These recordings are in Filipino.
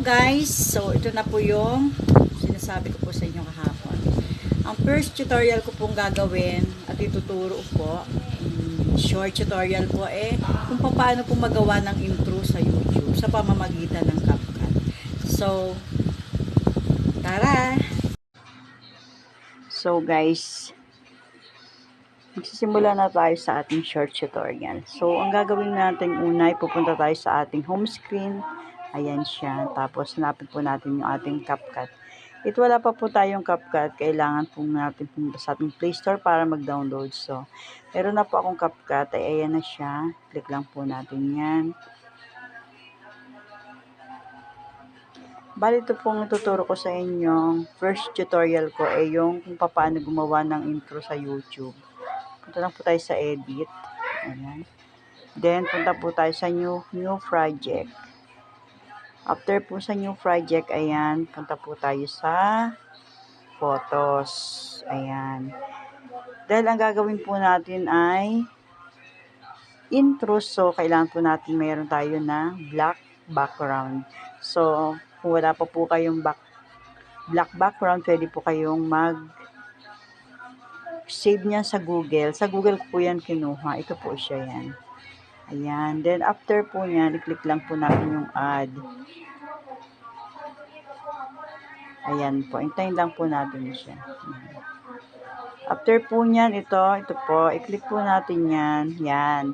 guys, so ito na po yung sinasabi ko po sa inyo kahapon. Ang first tutorial ko pong gagawin at ituturo po, mm, short tutorial po eh, kung paano po magawa ng intro sa YouTube sa pamamagitan ng CapCut. So, tara! So guys, magsisimula na tayo sa ating short tutorial. So, ang gagawin natin una pupunta tayo sa ating home screen. Ayan siya. Tapos, hanapin po natin yung ating CapCut. Ito wala pa po tayong CapCut. Kailangan po natin pumunta sa ating Play Store para mag-download. So, meron na po akong CapCut. Ay, ayan na siya. Click lang po natin yan. Bali ito pong tuturo ko sa inyo. First tutorial ko ay yung kung paano gumawa ng intro sa YouTube. Punta lang po tayo sa edit. Ayan. Then, punta po tayo sa new, new project. After po sa new project, ayan, punta po tayo sa photos. Ayan. Dahil ang gagawin po natin ay intro. So, kailangan po natin mayroon tayo na black background. So, kung wala pa po kayong back, black background, pwede po kayong mag save niya sa Google. Sa Google ko po yan kinuha. Ito po siya yan. Ayan. Then, after po niyan, i-click lang po natin yung add. Ayan po. Hintayin lang po natin siya. After po niyan, ito, ito po, i-click po natin yan. Yan.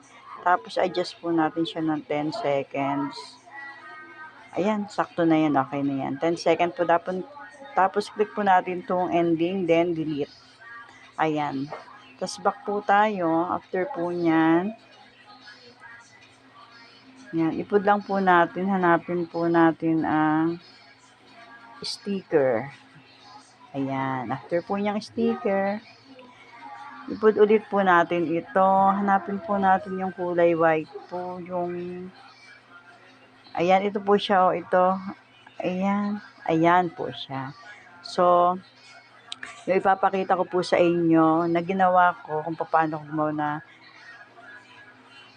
Tapos, adjust po natin siya ng 10 seconds. Ayan, sakto na yan. Okay na yan. 10 seconds po dapat. Tapos, click po natin itong ending, then delete. Ayan. Tapos, back po tayo. After po niyan, yan, ipod lang po natin, hanapin po natin ang sticker. Ayan, after po niyang sticker, ipod ulit po natin ito. Hanapin po natin yung kulay white po, yung Ayan, ito po siya, oh, ito. Ayan, ayan po siya. So, yung ipapakita ko po sa inyo na ginawa ko kung paano gumawa na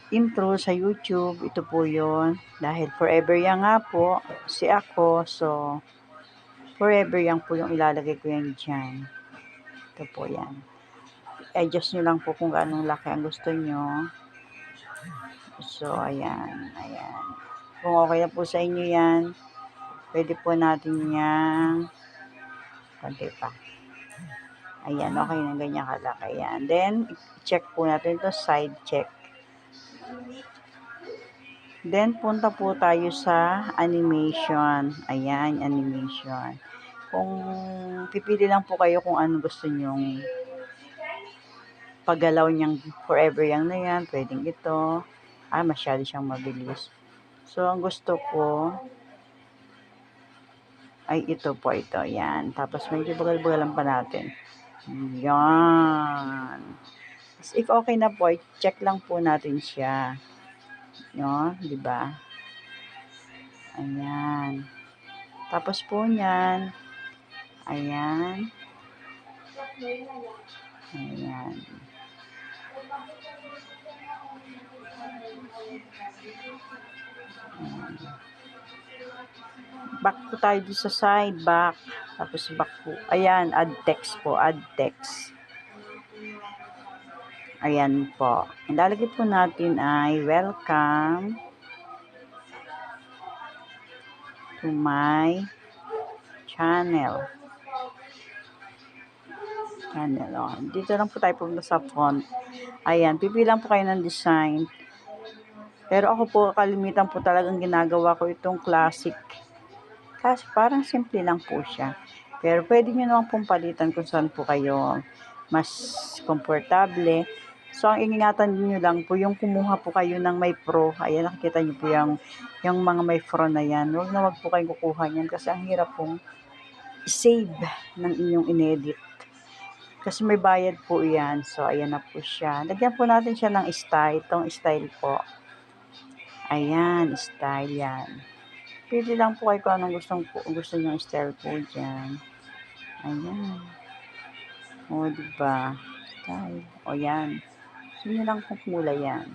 intro sa YouTube. Ito po yon Dahil forever yan nga po, si ako. So, forever yan po yung ilalagay ko yan dyan. Ito po yan. Adjust nyo lang po kung gaano laki ang gusto nyo. So, ayan. Ayan. Kung okay na po sa inyo yan, pwede po natin yan. Konti pa. Ayan, okay na ganyan kalaki. Ayan. Then, check po natin ito, side check. Then, punta po tayo sa animation. Ayan, animation. Kung pipili lang po kayo kung ano gusto nyong paggalaw niyang forever yang na yan, pwedeng ito. Ah, masyado siyang mabilis. So, ang gusto ko ay ito po, ito. Yan. Tapos, medyo bagal-bagalan pa natin. Yan. Tapos, if okay na po, check lang po natin siya. No? Di ba? Ayan. Tapos po niyan. Ayan. Ayan. Back po tayo sa side, back. Tapos back po. Ayan, add text po, add text. Ayan po. Ang lalagay po natin ay welcome to my channel. Channel. Oh. Dito lang po tayo pumunta sa font. Ayan, pipilang po kayo ng design. Pero ako po, kalimitan po talagang ginagawa ko itong classic. Kasi parang simple lang po siya. Pero pwede nyo naman pong palitan kung saan po kayo mas komportable. So, ang ingingatan nyo lang po, yung kumuha po kayo ng may pro. Ayan, nakikita nyo po yung, yung mga may pro na yan. Huwag na wag po kayong kukuha niyan kasi ang hirap pong save ng inyong inedit. Kasi may bayad po yan. So, ayan na po siya. Lagyan po natin siya ng style. Itong style po. Ayan, style yan. Pili lang po kayo kung anong gustong, gusto nyo style po dyan. Ayan. O, diba? Style. O, yan. Gusto nyo lang kung kulay yan.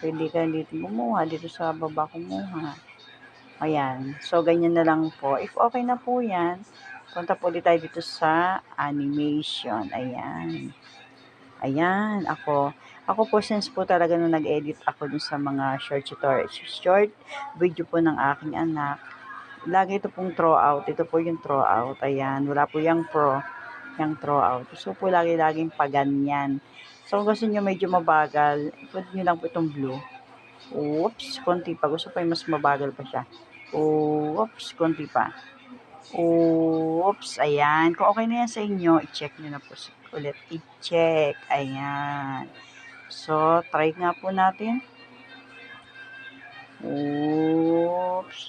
Pwede ka dito kumuha. Dito sa baba kumuha. Ayan. So, ganyan na lang po. If okay na po yan, punta po ulit tayo dito sa animation. Ayan. Ayan, ako. Ako po, since po talaga nung nag-edit ako dun sa mga short tutorial, short video po ng aking anak, lagi ito pong throw out. Ito po yung throw out. Ayan, wala po yung pro, yung throw out. So po, lagi-laging paganyan. So, kung gusto nyo medyo mabagal, put nyo lang po itong blue. Oops, konti pa. Gusto pa yung mas mabagal pa siya. Oops, konti pa. Oops, ayan. Kung okay na yan sa inyo, i-check nyo na po ulit. I-check. Ayan. So, try nga po natin. Oops.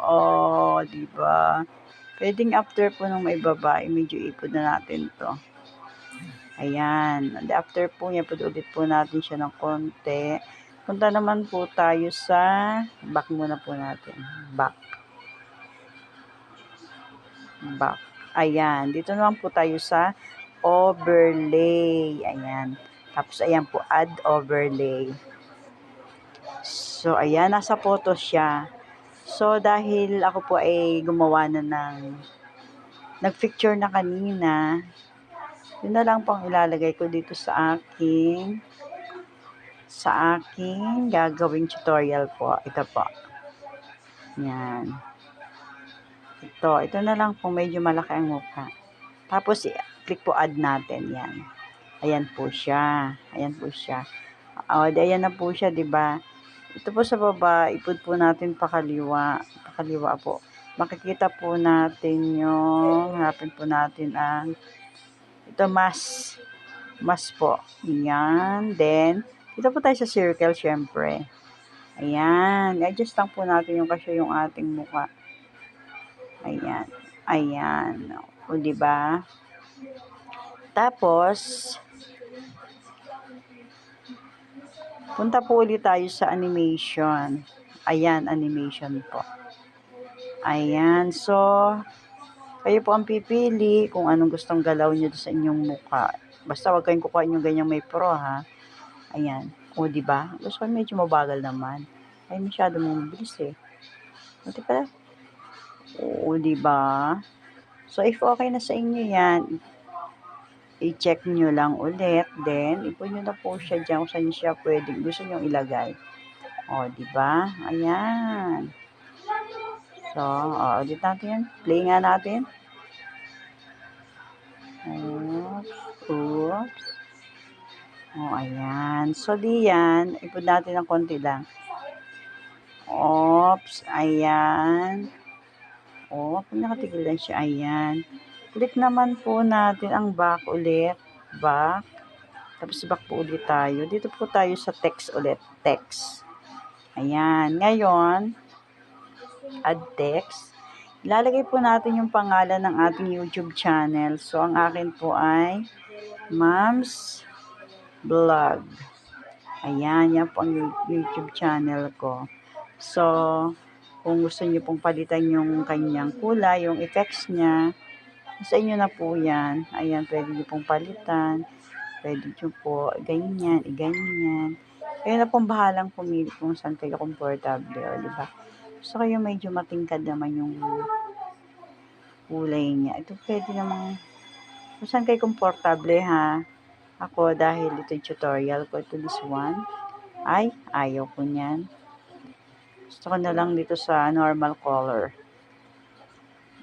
Oh, di ba? Pwedeng after po nung may babae, medyo ipod na natin to. Ayan. And after po niya, ulit po natin siya ng konti. Punta naman po tayo sa back muna po natin. Back. Back. Ayan. Dito naman po tayo sa overlay. Ayan. Tapos, ayan po, add overlay. So, ayan, nasa photo siya. So, dahil ako po ay gumawa na ng nag-picture na kanina, yun na lang pong ilalagay ko dito sa aking sa aking gagawing tutorial po. Ito po. Yan. Ito. Ito na lang po. Medyo malaki ang mukha. Tapos, click po add natin. Yan. Ayan po siya. Ayan po siya. O, ayan na po siya, ba? Ito po sa baba, ipod po natin pakaliwa. Pakaliwa po. Makikita po natin yung, hanapin po natin ang, ito mas, mas po. Yan. Then, dito po tayo sa circle, syempre. Ayan. I-adjust lang po natin yung kasi yung ating mukha. Ayan. Ayan. O, ba? Tapos, punta po ulit tayo sa animation. Ayan, animation po. Ayan. So, kayo po ang pipili kung anong gustong galaw nyo sa inyong mukha. Basta wag kayong kukuha yung ganyang may pro, ha? Ayan. O, di ba? Gusto ko medyo mabagal naman. Ay, masyado mong mabilis, eh. Di ba? Oo, di ba? So, if okay na sa inyo yan, i-check nyo lang ulit. Then, ipon nyo na po siya dyan kung saan siya pwede. Gusto nyo ilagay. O, di ba? Ayan. So, o, ulit natin. Play nga natin. Oops. Oops. O, ayan. So, di yan. Ipon natin ng konti lang. Oops. Ayan. O, pag nakatigil lang siya. Ayan. Click naman po natin ang back ulit. Back. Tapos back po ulit tayo. Dito po tayo sa text ulit. Text. Ayan. Ngayon, add text. Ilalagay po natin yung pangalan ng ating YouTube channel. So, ang akin po ay Moms Vlog. Ayan, yan po ang YouTube channel ko. So, kung gusto niyo pong palitan yung kanyang kulay, yung effects niya, sa inyo na po yan. Ayan, pwede niyo pong palitan. Pwede niyo po, ganyan, ganyan. Kayo na pong bahalang pumili kung saan kayo komportable, o, di Gusto kayo medyo matingkad naman yung kulay niya. Ito pwede namang, kung saan kayo komportable, ha? Ako, dahil ito yung tutorial ko, ito this one. Ay, ayaw ko niyan. Gusto ko na lang dito sa normal color.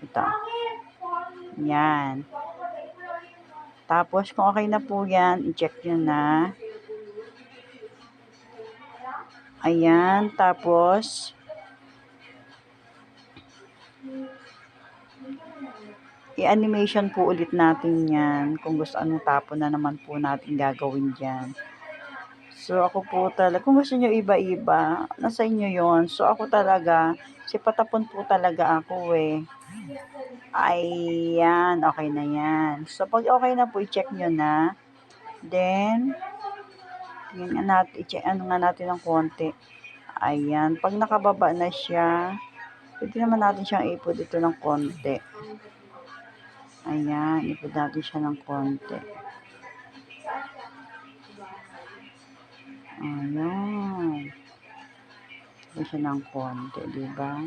Ito. Yan. Tapos, kung okay na po yan, i-check nyo na. Ayan. Tapos, i-animation po ulit natin yan. Kung gusto anong tapo na naman po natin gagawin dyan. So, ako po talaga, kung gusto nyo iba-iba, nasa inyo yon So, ako talaga, si patapon po talaga ako eh. Ayan, okay na yan. So, pag okay na po, i-check nyo na. Then, tingnan natin, i-check, ano nga natin ng konti. Ayan, pag nakababa na siya, pwede naman natin siyang ipod ito ng konti. Ayan, ipod natin siya ng konti. Ayan. po siya ng konti, di ba?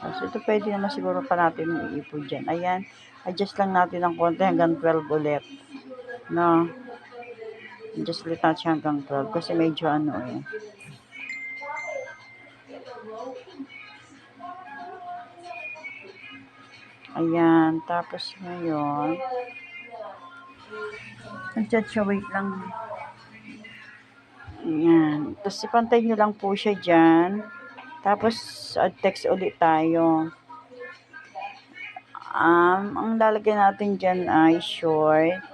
So, ito pwede naman siguro pa natin iipod dyan. Ayan, adjust lang natin ng konti hanggang 12 ulit. No? Adjust ulit natin hanggang 12 kasi medyo ano eh. Ayan, tapos ngayon, siya, wait lang. Ayan. Tapos ipantay nyo lang po siya dyan. Tapos, add text ulit tayo. Um, ang lalagyan natin dyan ay short.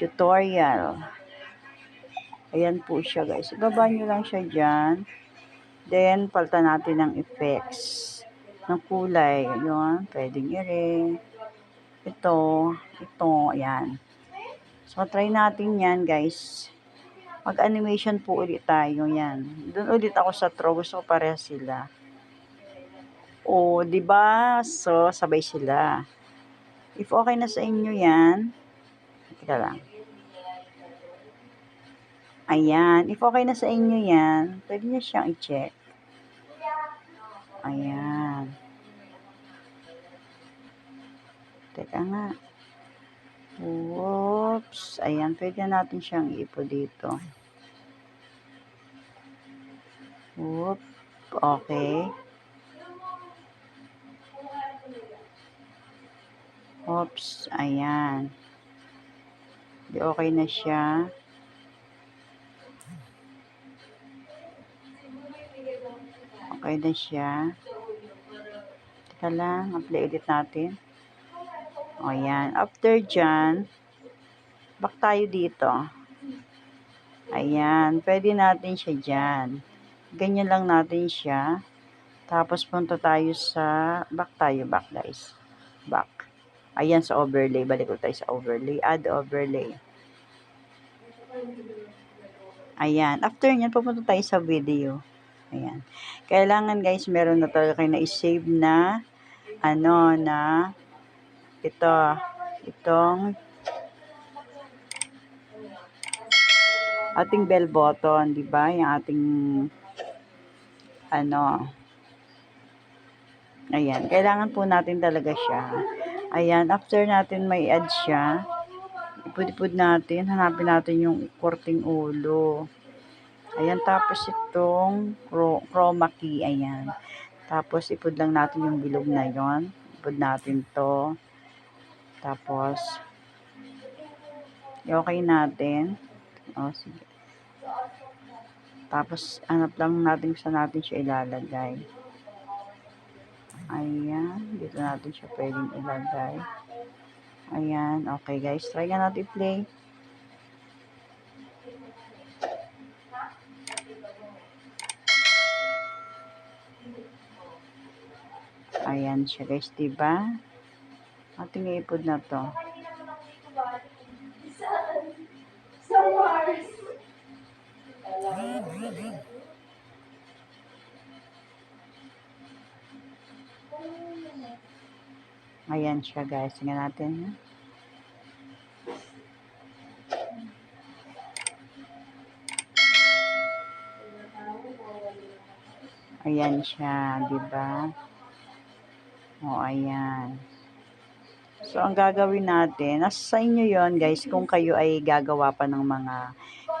Tutorial. Ayan po siya guys. Ibaba nyo lang siya dyan. Then, palta natin ng effects. Ng kulay. Yun. Pwedeng i-ring. Ito. Ito. Ayan. So, try natin yan guys. Mag-animation po ulit tayo. Yan. Doon ulit ako sa throw. Gusto ko pareha sila. O, di ba? So, sabay sila. If okay na sa inyo yan, teka lang. Ayan. If okay na sa inyo yan, pwede nyo siyang i-check. Ayan. Teka nga. Whoops. Ayan. Pwede na natin siyang ipo dito. Whoop. Okay. Oops. Ayan. Di okay na siya. Okay na siya. Teka lang, apply edit natin. O yan. After dyan, back tayo dito. Ayan, pwede natin siya dyan. Ganyan lang natin siya. Tapos punta tayo sa, back tayo, back guys. Back. Ayan sa overlay. Balik ko tayo sa overlay. Add overlay. Ayan. After nyan, pupunta tayo sa video. Ayan. Kailangan guys, meron na talaga kayo na i-save na ano na ito itong ating bell button, 'di ba? Yung ating ano Ayan, kailangan po natin talaga siya. Ayan, after natin may add siya, ipud-ipud natin, hanapin natin yung korting ulo. Ayan, tapos itong chroma key, ayan. Tapos, ipod lang natin yung bilog na yon Ipod natin to. Tapos, okay natin. O, sige. Tapos, hanap lang natin sa natin siya ilalagay. Ayan, dito natin siya pwedeng ilagay. Ayan, okay guys. Try nga natin play. Ayan siya guys, diba? Ating ipod na to. Ayan siya guys. Tingnan natin. Ayan siya, di ba? O, ayan. So, ang gagawin natin, nasa sa inyo yon guys, kung kayo ay gagawa pa ng mga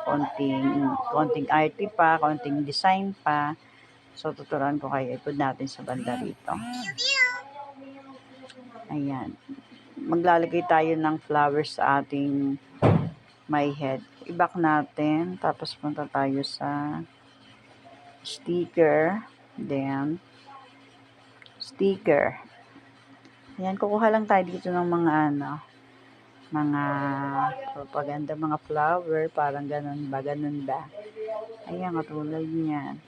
konting, konting arte pa, konting design pa. So, tuturuan ko kayo. Ipod natin sa banda rito. Ayan. Maglalagay tayo ng flowers sa ating my head. I-back natin. Tapos punta tayo sa sticker. Then, sticker. Ayan, kukuha lang tayo dito ng mga ano, mga propaganda, mga flower, parang ganun ba, ganun ba. Ayan, katulad niyan.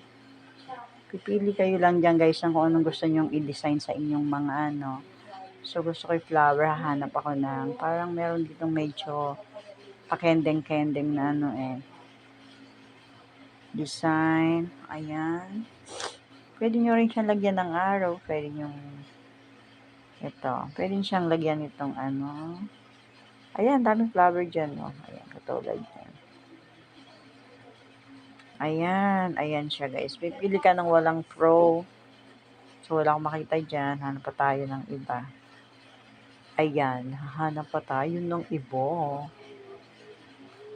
Pipili kayo lang dyan guys ng kung anong gusto nyong i-design sa inyong mga ano. So, gusto ko flower, hahanap ako ng, parang meron ditong medyo pakendeng-kendeng na ano eh. Design, ayan. Pwede nyo rin siyang lagyan ng arrow, pwede nyo ito, pwede siyang lagyan itong ano. Ayan, daming flower dyan, no. Ayan, katulad dyan. Ayan, ayan siya guys. Pipili ka ng walang pro. So, wala akong makita dyan. Hanap pa tayo ng iba. Ayan, hanap pa tayo ng iba.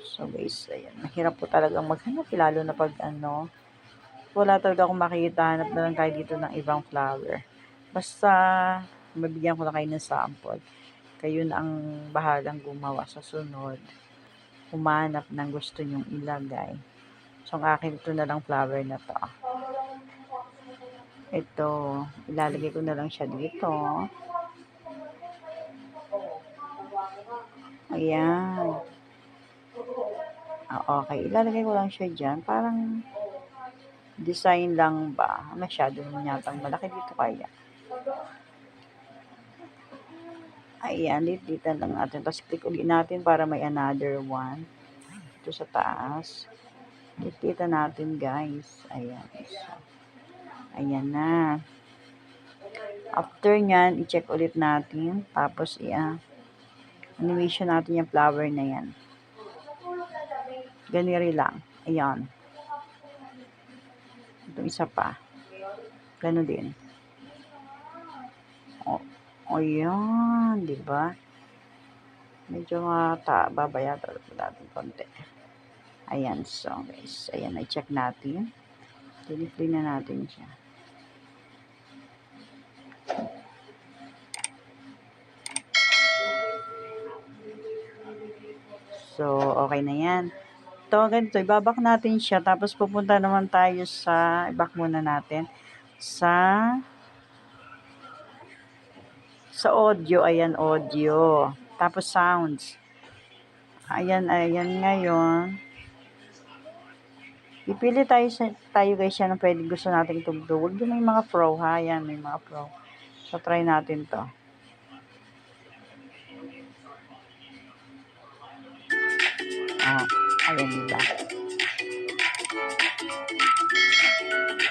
So guys, ayan. Mahirap po talagang maghanap. Lalo na pag ano, wala talaga akong makita. Hanap na lang tayo dito ng ibang flower. Basta, mabigyan ko lang kayo ng sample. Kayo na ang bahalang gumawa sa sunod. Humanap ng gusto nyong ilagay. So, ang akin ito na lang flower na to. Ito, ilalagay ko na lang siya dito. Ayan. Ah, okay, ilalagay ko lang siya dyan. Parang design lang ba? Masyado yatang malaki dito kaya. Ayan, dito lang natin. Tapos click ulit natin para may another one. Ito sa taas. Dito natin guys. Ayan. Ayan na. After nyan, i-check ulit natin. Tapos, iya, animation natin yung flower na yan. Ganiri lang. Ayan. Ito isa pa. Ganon din. O, ayan. di ba? Medyo mata, babaya natin konti. Ayan. So, guys. Ayan. I-check natin. Diliplay na natin siya. So, okay na yan. Ito, ganito, ibabak natin siya. Tapos, pupunta naman tayo sa, ibak muna natin, sa, sa audio. Ayan, audio. Tapos, sounds. Ayan, ayan ngayon. Pipili tayo, sa, tayo guys yan ang pwede gusto natin tugtog. Huwag din may mga pro ha. Ayan, may mga pro. So, try natin to. Oh, ayan nila.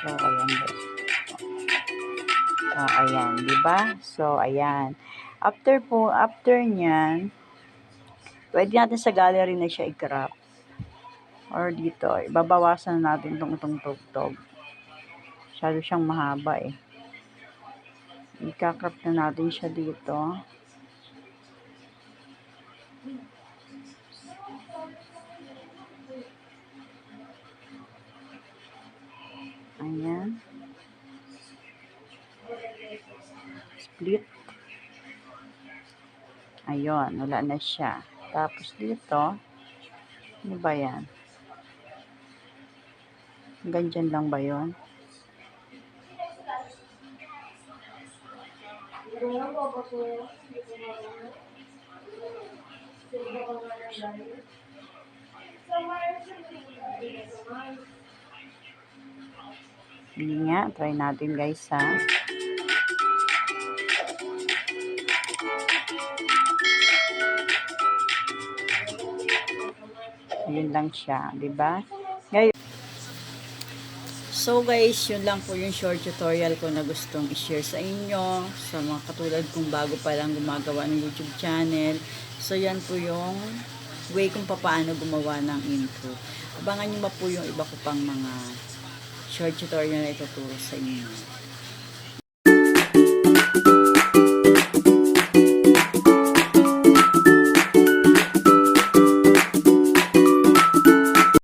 So, ayan guys. Oh, ayan, ba? So, ayan. After po, after niyan, pwede natin sa gallery na siya i-crop. Or dito, ibabawasan natin itong itong tugtog. Masyado siyang mahaba eh. I-crop na natin siya dito. Ayan. Split. Ayun, wala na siya. Tapos dito, ano ba yan? Ganyan lang ba yon? Hindi nga, try natin guys ha. Ayun lang siya, di ba? Ngayon, So guys, yun lang po yung short tutorial ko na gustong i-share sa inyo sa mga katulad kong bago pa lang gumagawa ng YouTube channel. So yan po yung way kung paano gumawa ng intro. Abangan nyo ba po yung iba ko pang mga short tutorial na ituturo sa inyo.